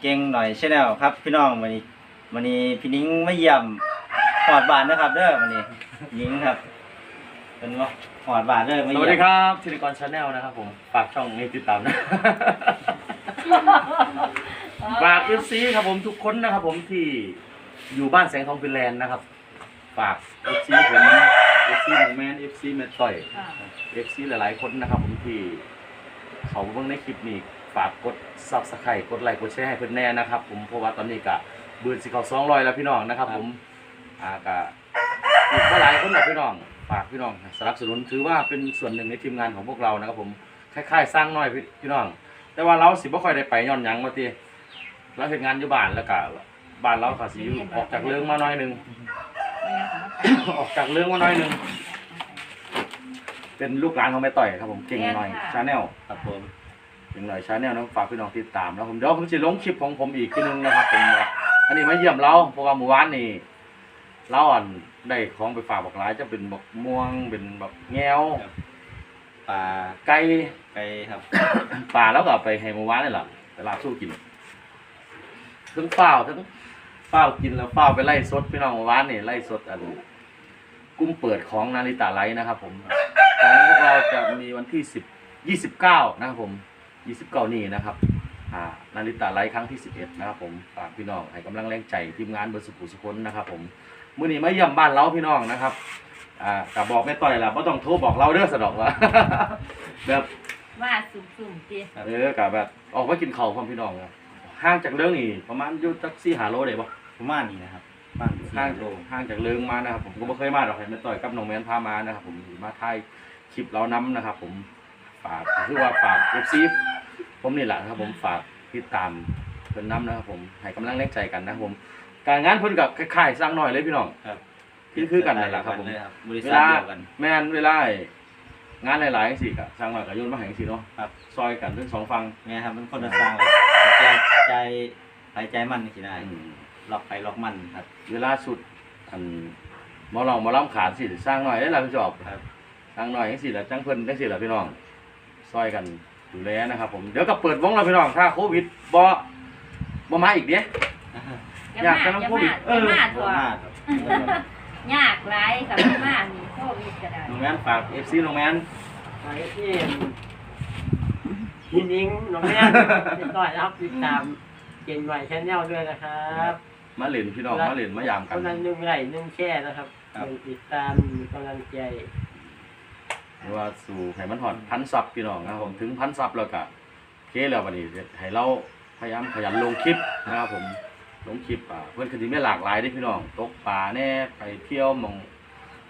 เก่งหน่อยชแนลครับพี่น้องวันนี้วันนี้พี่นิ้งไม่เยี่ยมหอดบานนะครับเด้อวันนี้นิ้งครับ เป็นว่าหอดบานเด้อไม่สเยี่ยมวัสดีครับซิลิคอนชาแนลนะครับผม ฝากช่องนี้ติดตามนะ ฝากเอฟซีครับผมทุกคนนะครับผมที่อยู่บ้านแสงทองฟินแลนด์นะครับ ฝากเอฟซีผมเอฟซีของแมนเอฟซีแมทต่อย เอฟซีหลายๆคนนะครับผมที่เขาเบิ่งในคลิปนี้ ฝากกดซับสไครต์กดไลค์กดแชร์ให้เพื่อนแน่นะครับผมเพราะว่าตอนนี้กะบืนสิเขาสองร้อยแล้วพี่น้องนะครับ ผมอ่ากะอีกหลายคนนะพี่น้องฝากพี่น้องสนับสนุนถือว่าเป็นส่วนหนึ่งในทีมงานของพวกเรานะครับ ผมคล้ายๆสร้างน้อยพี่พี่น้อง แต่ว่าเราสิบ่ค่อยได้ไปย้อนหยังมาติเราเฮ็ดงานอยู่บ้านแล้วก็บ้านเราก็สิอยู่ออกจากเรื่องมาหน่อยหนึงออกจากเรื่องมาหน่อยหนึงเป็นลูกหลานของแม่ต่อยครับผมเก่งหน่อยชาแนลครับผม เก่งหน่อยชาแนลนะฝากพี่น้องติดตามแล้วผมเดี๋ยวผมจะลงคลิปของผมอีกทีนึงนะครับผมอันนี้มาเยี่ยมเราเพราะว่าเมื่อวานนี่เราอ่อนได้ของไปฝากบอกหลายจะเป็นบอกม่วงเป็นแบบแง้วปลาไก่ไก่ครับปลาแล้วก็เอาไปให้เมื่อวานนี่แหละตลาดสู้กินทั้งเปล่าทั้งเปล่ากินแล้วเปล่าไปไล่สดพี่น้องเมื่อวานนี่ไล่สดอันกุ้งเปิดของนาริตาไลท์นะครับ ผมของพวกเราจะมีวันที่สิบยี่สิบเก้านะครับผม ยี่สิบเก้านี่นะครับอ่านาริตาไลท์ครั้งที่สิบเอ็ดนะครับผมฝากพี่น้องให้กำลังแรงใจทีมงานเบอร์สุขุสุคนนะครับผมมื้อนี้มาเยี่ยมบ้านเราพี่น้องนะครับอ่ากับบอกไม่ต่อยละไ่ต้องโทรบอกเราเด้อสะดอกว่า แบบว่าสุ่มๆจีเออกับแบบออกมากินข้าวพร้อมพี่น้องครับห่างจากเรื่องนี่ประมาณอยู่จักสี่หาโลได้ปะประมาณนี้นะครับบ้านอยู่ห่างที่โลห่างจากเรื่องมานะครับผมก็ไม่เคยมาดอกเห็นแม่ต่อยกับน้องแมนพามานะครับผมมาถ่ายคลิปเราน้ำนะครับผม ฝากคือว่าฝากเอฟซีผมนี่แหละนะครับผมฝากติดตามเพิ่นน้ำนะครับผมให้กำลังแรงใจกันนะครับผม การงานเพิ่นกับคล้ายๆสร้างหน่อยเลยพี่น้องครับ คือคือกันนั่นแหละครับผมเลยบริเวษัทลาเดียวกันแม่นเวลางานหลายๆสิกะสร้างหน่อยกับโยนมาให้สิเนาะครับซอยกันทั้งสองฝั่งแม่ครับเป็นคนละสร้างเลยใจใจหายใจมันสิได้อืมล็อกไปล็อกมันครับ เวลาสุดอันหมอลองหมอล้ำขาดสิสร้างหน่อยได้ละพี่จอบครับสร้างหน่อยจังสิละจังเพิ่นจังสิละพี่น้อง ซอยกันดูแลนะครับ ผมเดี๋ยวก็เปิดวงแล้วพี่น้องถ้าโควิดบ่บ่มาอีกเด้ อยากจะจะน้ำมาโควิดจะเออ มาตัถั่ววมากครับยากหลายกับมามีโควิดก็ได้น้องแมนฝาก FC น้องแมน ไปที่พี่นิ้งน้องแม่ติดต่อยรับติดตามเก่งหน่อยแชนแนลด้วยนะครับมาเล่นพี่น้องมาเล่นมายามกัน กำลังนึ่งไหลนึ่งแช่นะครับครับติดตามมีกำลังใจ หรือว่าสู่ให้มันฮอดพันซับพี่น้องนะครับผมถึงพันซับแล้วก็โอเคแล้วบัดนี้ให้เราพยายามขยันลงคลิปนะครับผมลงคลิปอะเพื่อนคดีไม่หลากหลายเด้พี่น้องตกปลาแน่ไปเที่ยวหมอง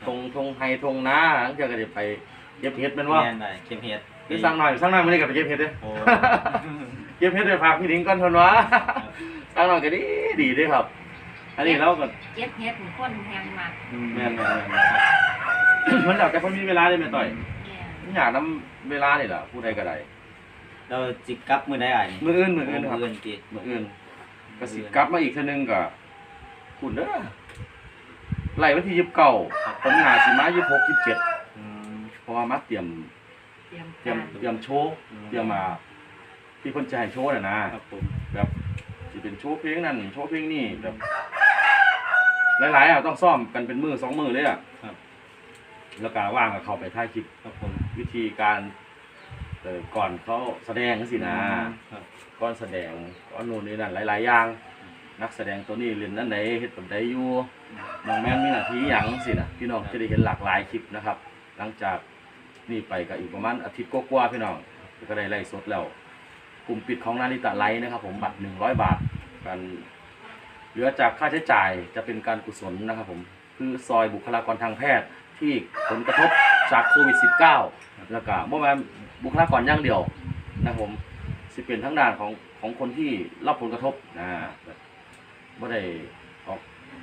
ทงทงไฮทงนาหลังจากก็จะไปเก็บเห็ดเป็นว่าแม่นได้เข้มเฮ็ดนี่สั่งหน่อยสั่งหน่อยไม่ได้กลับไปเก็บเห็ดเด้อโอ้เก็บเห็ดไปฝากพี่ดิ้งก่อนเทนวะสั่งหน่อยก็ดีดีเด้อครับ อันนี้เราก็เจ็ดเฮ็ดมีคนแฮงมากแม่นแม่นแม่นครับมันอยากแต่คนมีเวลาได้ไหมต่อยเนี่ยมันอยากนํเวลานี่แหละผู้ใดก็ได้เราจิกกลับมือได้อะนี่มืออื่นมืออื่นครับมืออื่นติมืออื่นก็สิกลับมาอีกเทีนึงก็คุณเด้อไล่วันที่ยี่สิบเก้าผมหาสิมายี่สิบหกยี่สิบเจ็ดอืมเพราะว่ามาเตรียมเตรียมเตรียมการเตรียมโชว์เตรียมมาที่คนจะให้โชว์น่ะนะครับผมแบบจะเป็นโชว์เพลงนั่นโชว์เพลงนี่แบบหลายๆอะต้องซ่อมกันเป็นมือสองมือเลยอะครับ แล้วก็ว่างกับเขาไปถ่ายคลิปครับผมวิธีการเอ่อก่อนเขาแสดงสินะครับก่อนแสดงก่อนนู่นนี่นั่นหลาย ๆ อย่าง นักแสดงตัวนี้เล่นนั่นไหนเฮ็ดแบบใดอยู่น้องแม่นมีหน้าที่หยังสินะพี่น้องจะได้เห็นหลากหลายคลิปนะครับ หลังจากนี่ไปก็อีกประมาณอาทิตย์กว่าๆพี่น้องก็ได้ไล่สดแล้วกลุ่มปิดของนาริตะไลท์นะครับ ผมบัตร100บาทกัน เหลือจากค่าใช้จ่ายจะเป็นการกุศลนะครับผมคือซอยบุคลากรทางแพทย์ ที่ผลกระทบจากโควิด -19 แล้วก็เมื่อวานบุคลากรอย่างเดียวนะผมสิเป็นทั้งด้านของของคนที่รับผลกระทบนะแบบบ่ได้ออก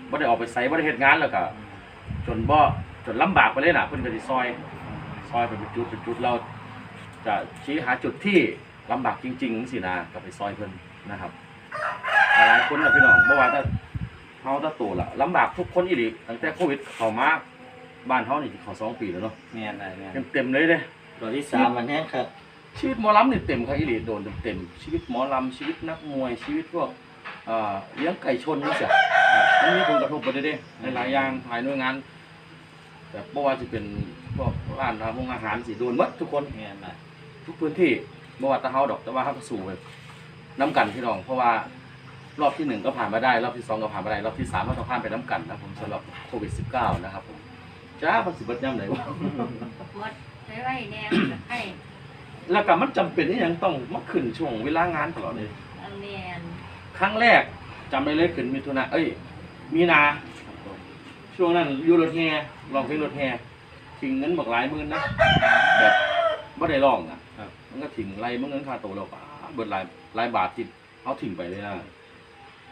บ่ได้ออกไปไสบ่ได้เฮ็ดงานแล้วก็จนบ่จนลำบากไปเลยนะเพิ่นก็สิซอย ซอยเป็นจุดเป็นจุดเราจะชี้หาจุดที่ลำบากจริงๆสินะก็ไปซอยเพิ่นนะครับหลายคนนะพี่น้องบ่ว่าแต่เฮาแตะโตละลำบากทุกคนอีหลีตั้งแต่โควิดเข้ามา บ้านเฮานี่สิเข้าสองปีแล้วเนาะแม่นได้แม่นเต็มๆเลยเด้ตัวที่สามมันแห้งครับชีวิตหมอลำนี่เต็มครับอีหลีโดนเต็มๆชีวิตหมอลำชีวิตนักมวยชีวิตพวกเอ่อเลี้ยงไก่ชนนี่เสียมันมีผลกระทบไปเด้ๆหลายๆอย่างหลายหน่วยงาน แต่บ่ว่าจะเป็นพวกร้านอาหารอาหารสิโดนหมดทุกคน แม่นล่ะทุกพื้นที่บ่ว่าแตะเฮาดอกแต่ว่าเฮาก็สู้แบบน้ำกันพี่น้อง เพราะว่ารอบที่หนึ่งก็ผ่านมาได้ รอบที่สองก็ผ่านมาได้ รอบที่สามก็ต้องผ่านไปน้ำกันนะผมสำหรับโควิด -19 นะครับผม จ้ามันสิเบิดย่ำไหนวะ หมดไว้ไว้แน่กับให้แล้วก็มันจำเป็นที่ยังต้องมาขึ้นช่วงเวลางานตลอดเลยอันแม่นครั้งแรกจำได้เลยขึ้นมิถุนาเอ้ย มีนา ช่วงนั้นอยู่รถแห่ลองเพลงรถแห่ทิ้งเงินบอกหลายหมื่นนะแบบไม่ได้ลองอะครับ มันก็ทิ้งไรมันเงินค่าตัวเราปะเบิดหลายหลายบาทที่เขาทิ้งไปเลยนะ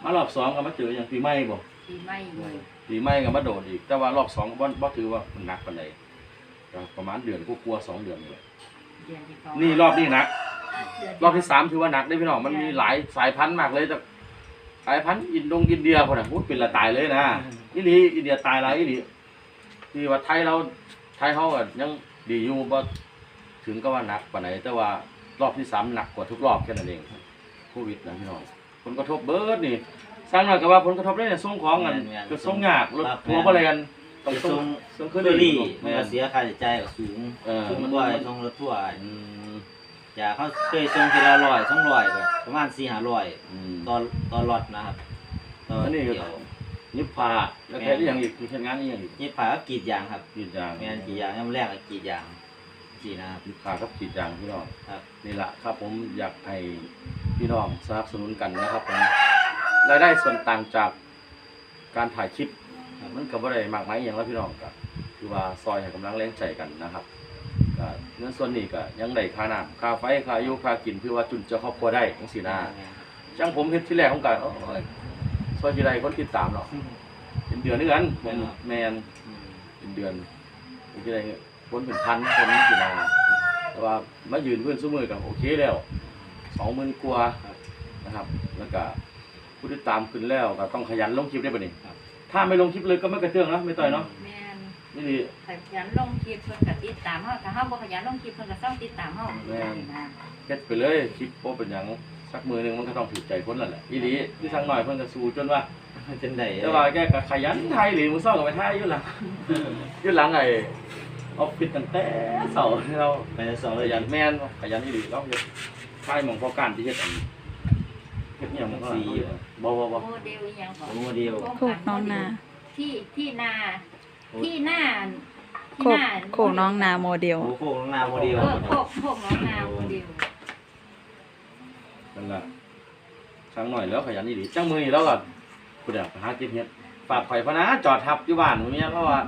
มารอบสองก็มาเจออย่างปีใหม่บ่ ปีใหม่เลยปีใหม่ก็มาโดดอีก แต่ว่ารอบสองก็บ่บ่ถือว่ามันหนักปานใดก็ประมาณเดือนกลัวาๆสองเดือนนี่แหละเดือนที่เขานี่รอบนี้หนัก เดืน รอบที่สามถือว่าหนักได้พี่น้องมันมีหลายสายพันธุ์มากเลยแต่สายพันธุ์อินโดงอินเดียคนน่ะพูดเป็นละตายเลยนะอีหลีอินเดียตายหลายอีหลีที่ว่าไทยเราไทยเขาก็ยังดีอยู่บ่ถึงก็ว่าหนักปานไหนแต่ว่ารอบที่สามหนักกว่าทุกรอบแค่นั้นเองโควิดนะพี่น้องผลกระทบเบิดนี่ สร้างหน่อยก็ว่าผลกระทบได้เนี่ยส่งของกันก็ส่งยากรถทัวร์บ่อะไรกันต้องไปส่ส่งงส่งเคขึ้นอรี่แม่มันก็น เสียค่าใช้จ่ายก็สูงเออสูงมันกว่าส่งรถทัวร์อืมอยากเขาเคยส่งทีละร้อยสองร้อยก็ประมาณสี่ห้าร้อยอืม ต่อต่อล็อตนะครับต่ออันนี้ก็เดียวยิบผ้าแล้วแค่ที่ยังอีกมีเช่นงานนี่ยังอีกนี่ผ่าก็กรีดยางครับกรีดยางแม่นกรีดยางย่ำแรกก็กรีดยางสีนะครับ ยิบผ้ากับกรีดยางพี่น้องครับ นี่แหละครับผมอยากให้พี่น้องสนับสนุนกันนะครับผม รายได้ส่วนต่างจากการถ่ายคลิป มันก็บ่ได้มากมายอย่างแล้วพี่น้องก็คือว่าซอยให้กำลังแรงใจกันนะครับก็เงินส่วนนี้ก็ยังได้ค่าน้ำค่าไฟค่าอายุค่ากินเพื่อว่าจุนเจ้าครอบครัวได้จังซี่นะจังผมเฮ็ดที่แรกของกันโอ้ยซอยที่ใดคนติดตามเนาะเป็นเดือนนึงกันแมนแมนเป็นเดือนเป็นที่ใดคนเป็นพันคนนี่สินะแต่ว่ามายืนเพื่อนซุ้มือกันโอเคแล้วสองหมื่นกว่านะครับแล้วก็ ผู้ติดตามขึ้นแล้วก็ต้องขยันลงคลิปได้ป่ะนี่ถ้าไม่ลงคลิปเลยก็ไม่กระเตื้องเนาะไม่ต่อยเนาะแม่นนี่ดี ขยันลงคลิปเพิ่นก็ติดตามเฮาถ้าเฮาบ่ขยันลงคลิปเพิ่นก็เศร้าติดตามเฮาแม่น นะเฮ็ดไปเลยคลิปโป๊เป็นหยังสักมือหนึงมันก็ต้องถูกใจคนแล้วแหละอีดีที่ทางหน่อยเพิ่นก็สู้จนว่า จังได๋แต่ว่าแกก็ขยันไทยหรือมือซ่องกับไปไทยอยู่หลัง อยู่หลังไอ้ออฟฟิศตั้งแต่เสาร์ที่เราไปสอนขยันแม่นขยันอีหลีเราเฮ็ดไทยหมองพอการที่เฮ็ดอัน เฮ็ดเนี่ยมันก็บ่บ่บ่โมเดลอีหยังของโมเดลโคกน้องนาที่ที่นา ที่หน้าโคที่หกน้าโคกน้องนาโมเดลโอ้โหลงนาโมเดลเออโคกโคกน้องนาโมเดลนั่นล่ะช่างหน่อยแล้วขยันอีหลีจังมือนี่แล้วก็ผู้ใดไปหาเก็บเฮ็ดฝากข่อยพะนะจอดทับอยู่บ้านมื้อนี้เพราะว่า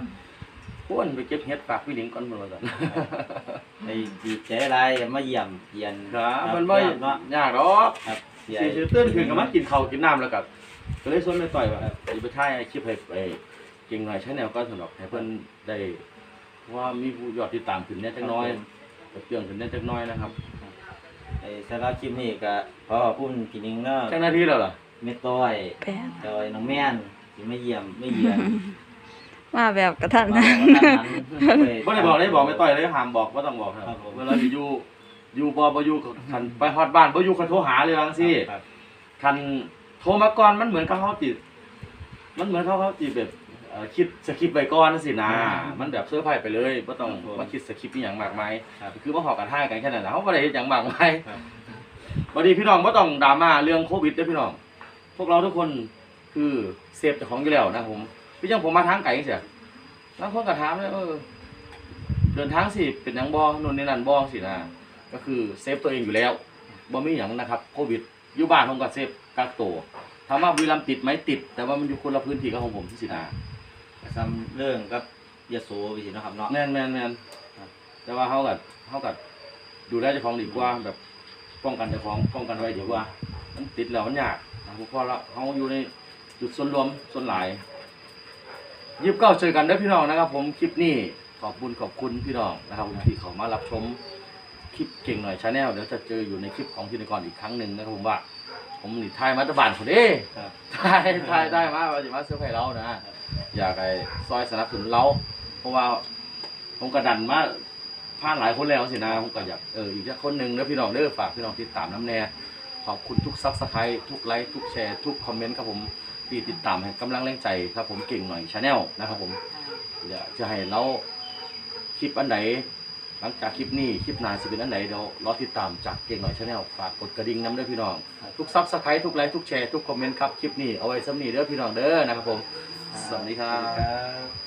พ้นไปเก็บเฮ็ดฝากพี่หลิงก่อนมื้อว่าซั่นไอ้ดีใจอะไรมาเยี่ยมเยียนครับมันบ่เนาะยากดอกครับเสียสิตื่นขึ้นก็มากินข้าวกินน้ำแล้วก็ก็เลยชวนไปต่อยว่าสิไปถ่ายคลิปให้ไอ้เก่งหน่อยใช้แนวก็สนุกให้เพิ่นได้เพราะว่ามีผู้ยอดติดตามขึ้นแหน่จักหน้อยก็เตือนขึ้นแหน่จักหน้อยนะครับไอ้สำหรับคลิปนี้ก็ขอขอบคุณพี่นิ้งเนาะจักนาทีแล้วล่ะแม่ต้อยแปดจอยน้องแม่นที่มาเยี่ยมไม่เยือนมาแบบกระทันมาหันบ่ได้บอกเลยบอกไม่ต่อยเลยห้ามบอกบ่ต้องบอกคครัรับบผมเวลาสิอยู่ อยู่บ่บ่อยู่คันไปฮอดบ้านบ่อยู่คันโทรหาเลยว่าจังซี่ครับคันโทรมาก่อนมันเหมือนกับเขาติด มันเหมือนเขาเขาติดแบบเอ่อคิดสคริปต์ไว้ก่อนจังซี่นะมันแบบเซอร์ไพรส์ไปเลยบ่ต้องมาคิดสคริปต์อีหยังมากมายครับ คือมาหอกกันท่ายกันแค่นั้นแหละเขาไม่ได้เฮ็ดหยังมากมายครับวันนี้พี่น้องไม่ต้องดราม่าเรื่องโควิดเด้อพี่น้อง พวกเราทุกคนคือเซฟเจ้าของอยู่แล้วนะผม พี่ยังผมมาทางไกลเสียบางคนก็ถามเลยเออ เดินทางสิเป็นหยังบ่นู่นนี่นั่นบ่สินะ ก็คือเซฟตัวเองอยู่แล้วบ่มีหยังนะครับโควิดอยู่บ้านผมก็เซฟกักตัวถามว่าบุรีรัมย์ติดไหมติด แต่ว่ามันอยู่คนละพื้นที่กับของผมที่สินะซ้ำเรื่องกับยโสไปสิเนาะครับเนาะแม่นแม่นแม่นครับแต่ว่าเขากับเขากับดูแลเจ้าของดีกว่าแบบป้องกันเจ้าของป้องกันไว้ดีกว่า มันติดแล้วมันยากนะเพราะเราเขาอยู่ในจุดส่วนรวมส่วนหลายยิบเก้าเจอกันเด้อพี่น้องนะครับ ผมคลิปนี้ขอบคุณขอบคุณพี่น้องนะครับที่เขามารับชม คลิปเก่งหน่อยชาแนลเดี๋ยวจะเจออยู่ในคลิปของพิธีกรอีกครั้งหนึ่งนะครับผมว่า ผมนี่ทายมาตะบานคนเด้ครับทายทายได้มาว่าจะมาเซอร์ไพรส์เรานะอยากให้ซอยสนับสนุนเรา เพราะว่าผมกระดันมาผ่านหลายคนแล้วสินะผมก็อยากเอออีกแค่คนหนึ่งเด้อพี่น้องเด้อฝากพี่น้องติดตามน้ำแน่ขอบคุณทุกซับสไครต์ทุกไลค์ทุกแชร์ทุกคอมเมนต์ครับผมที่ติดตามให้กำลังแรงใจครับผมเก่งหน่อยชาแนลนะครับผมเดี๋ยวจะให้เราคลิปอันไหน หลังจากคลิปนี้คลิปหน้าสิเป็นอันไหนเดี๋ยวรอติดตามจากเก่งหน่อยชาแนลฝากกดกระดิ่งน้ำเด้อพี่น้อง ทุกซับสไครต์ทุกไลค์ทุกแชร์ทุกคอมเมนต์ครับคลิปนี้เอาไว้สำนีเด้อพี่น้องเด้อนะครับผมสวัสดีครับครับ